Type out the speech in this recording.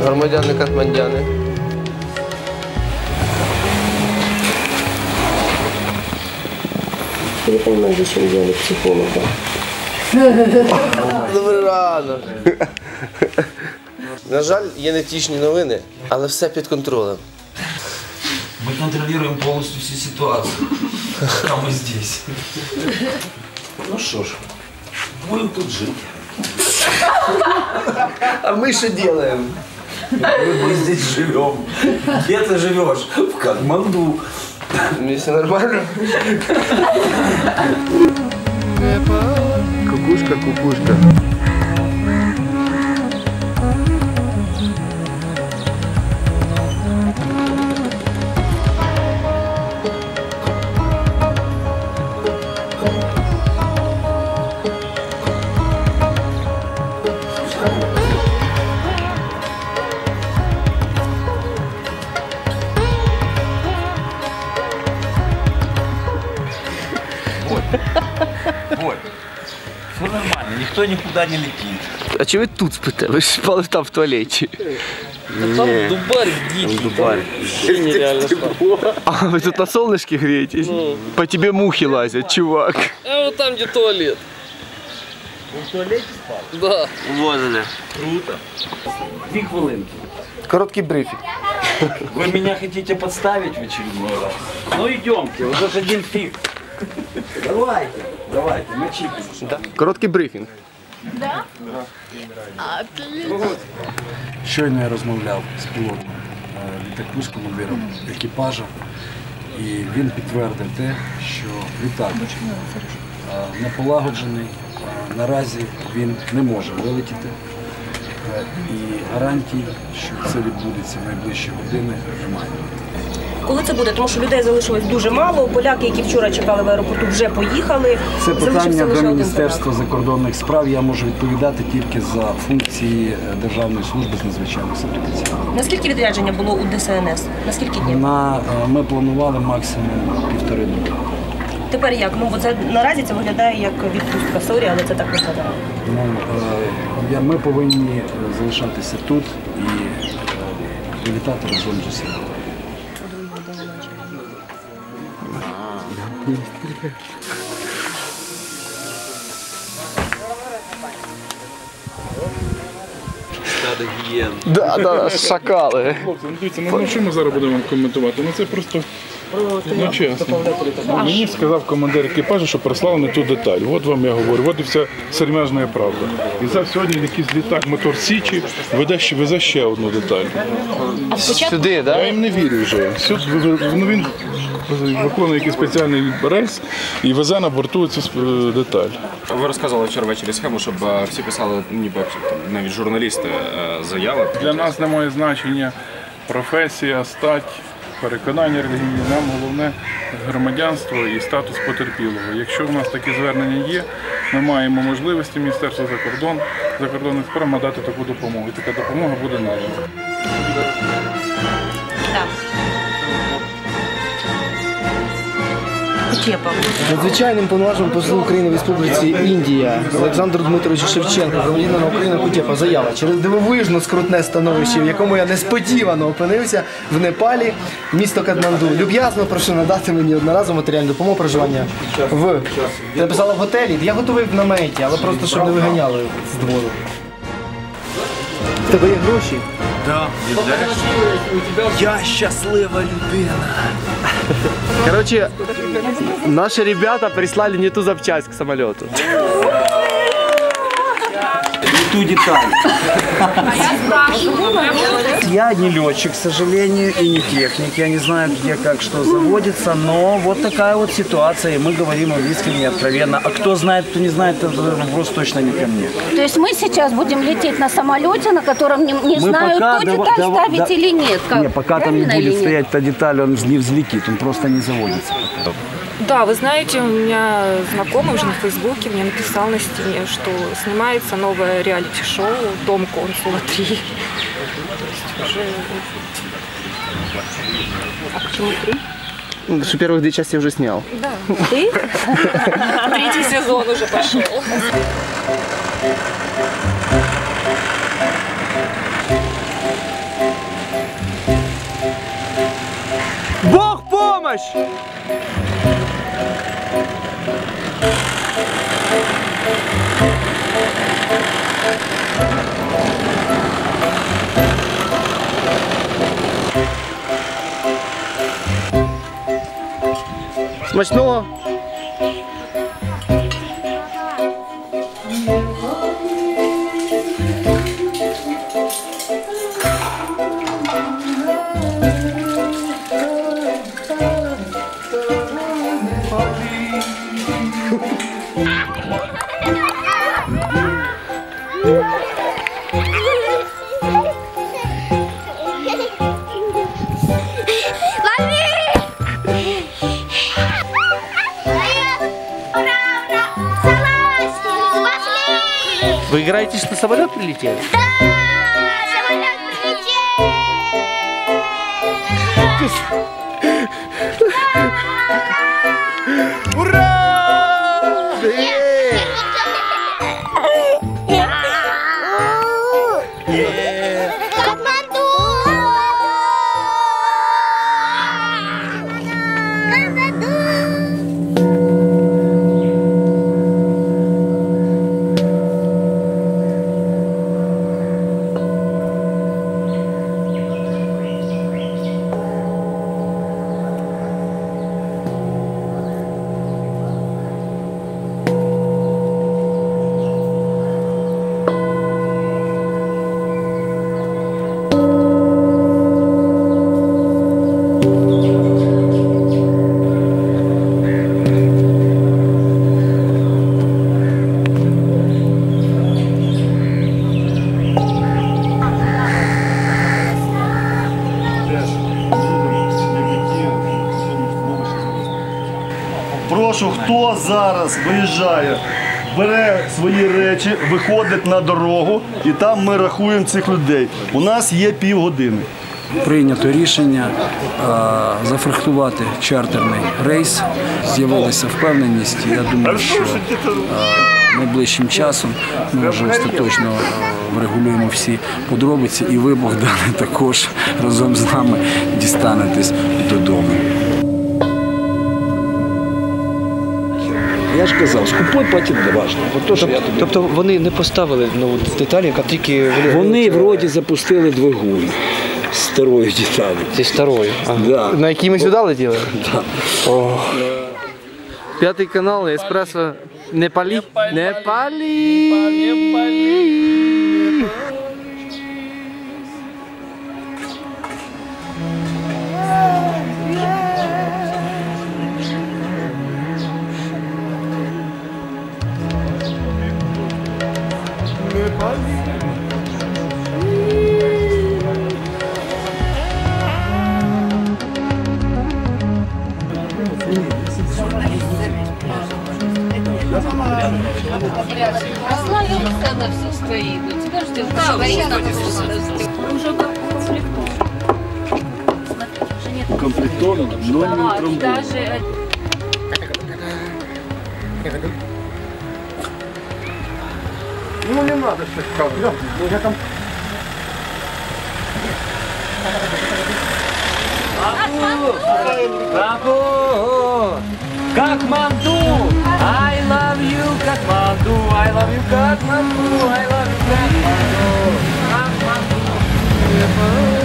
Громадяни Катмандяни. Я понимаю, зачем психолога. Добрий ранок. На жаль, є невтішні новини, але все під контролем. Мы контролируем полностью всю ситуацию, пока мы здесь. Ну что ж, будем тут жить. А ми що робимо? Мы здесь живем. Где ты живешь? В Катманду. Мені все нормально. Кукушка, кукушка. Ой, все нормально, никто никуда не летит. А чи ви тут спите? Ж спали там в туалеті. Там дубарь дикий. Дубарь. Там нереально. А ви тут на солнышке греетесь? По тебе мухи лазять, чувак. А вот там, где туалет. В туалете спал? Да. Возили. Круто. Две хвилинки. Короткий брифінг. Вы меня хотите подставить в очередной раз? Ну идемте, уже ж один фиг. Давайте, давайте, мочите. Да. Короткий брифінг. Щойно я розмовляв з пілотом е, літаку з командиром екіпажа, і він підтвердив те, що літак е, не полагоджений. е, Наразі він не може вилетіти. Е, І гарантій, що це відбудеться в найближчі години, немає. Коли це буде? Тому що людей залишилось дуже мало. Поляки, які вчора чекали в аеропорту, вже поїхали. Це питання до Міністерства закордонних справ. Я можу відповідати тільки за функції е, Державної служби з надзвичайних ситуацій. Наскільки відрядження було у ДСНС? Наскільки днів? На е, ми планували максимум півтори доби. Тепер як? Ну бо це наразі це виглядає як відпустка. Сорі, але це так виглядає. Ну, е, ми повинні е, залишатися тут і е, вилітати разом з усіма. Да, да, шакали. Хлопці, ну дивіться, ну, ну що ми зараз будемо коментувати? Ну це просто ну, чесно. Ну, Мені сказав командир екіпажу, що прислав не ту деталь. От вам я говорю, от і вся сермяжна правда. І за сьогодні якийсь літак мотор Січі веде ще, везе ще одну деталь. Сюди, Я да? їм не вірю вже. Сюди, ну, він виконує якийсь спеціальний рейс і везе на борту цю деталь. Ви розказували вчора ввечері схему, щоб е, всі писали, ніби там, навіть журналісти е, заяви. Для нас немає значення професія, стать, переконання релігійні. Нам головне громадянство і статус потерпілого. Якщо у нас такі звернення є, ми маємо можливості Міністерства закордон, закордонних справ надати таку допомогу. І така допомога буде надана. Кутєпа. Надзвичайним повноваженим послу України в Республіці Індія Олександру Дмитровичу Шевченку, громадянина України Кутєпа, заява через дивовижно скрутне становище, в якому я несподівано опинився в Непалі, місто Катманду. Люб'язно прошу надати мені одноразову матеріальну допомогу проживання в я написала в готелі. Я готовий в наметі, але просто щоб не виганяли з двору. В тебе є гроші? Я щаслива людина. Короче, наши ребята прислали не ту запчасть к самолету. Ту деталь. Я не летчик, к сожалению, и не техник. Я не знаю, где как что заводится, но вот такая вот ситуация, и мы говорим искренне, откровенно. А кто знает, кто не знает, это вопрос точно не ко мне. То есть мы сейчас будем лететь на самолете, на котором не, не Мы знаю, пока то дава- деталь дава- ставить да- или нет. Как? Не, пока там не будет нет? стоять та деталь, он не взлетит, он просто не заводится. Да, вы знаете, у меня знакомый уже на Фейсбуке мне написал на стене, что снимается новое реалити-шоу «Дом консула 3». То есть уже... А почему три? Ну, Что первых две части я уже снял. Да. Ты? Третий сезон уже пошел. Бог помощь! Смачного! Вы играете, что самолет прилетел? Да, самолет прилетел! Ура! Нет! Прошу, хто зараз виїжджає, бере свої речі, виходить на дорогу, і там ми рахуємо цих людей. У нас є півгодини. Прийнято рішення е, зафрахтувати чартерний рейс. З'явилася впевненість. Я думаю, що е, найближчим часом ми вже остаточно е, врегулюємо всі подробиці, і ви, Богдане, також разом з нами дістанетесь додому. Я ж казав, скупой платить неважно. От то, що я тобі... Тобто вони не поставили нову деталі, яка тільки Вони вроді запустили двигун з старою деталі. Зі старою. Да. На якій ми сюди летіли? Да. П'ятий канал, еспресо. Не палі. Не палі. Прославился на всю Украину. Тебя ждет да, Уже. Даже... Ну не надо сейчас сказать. Я там... Бабу! Бабу! Как манду, I love you! love you God, mampu. I love you God, mampu.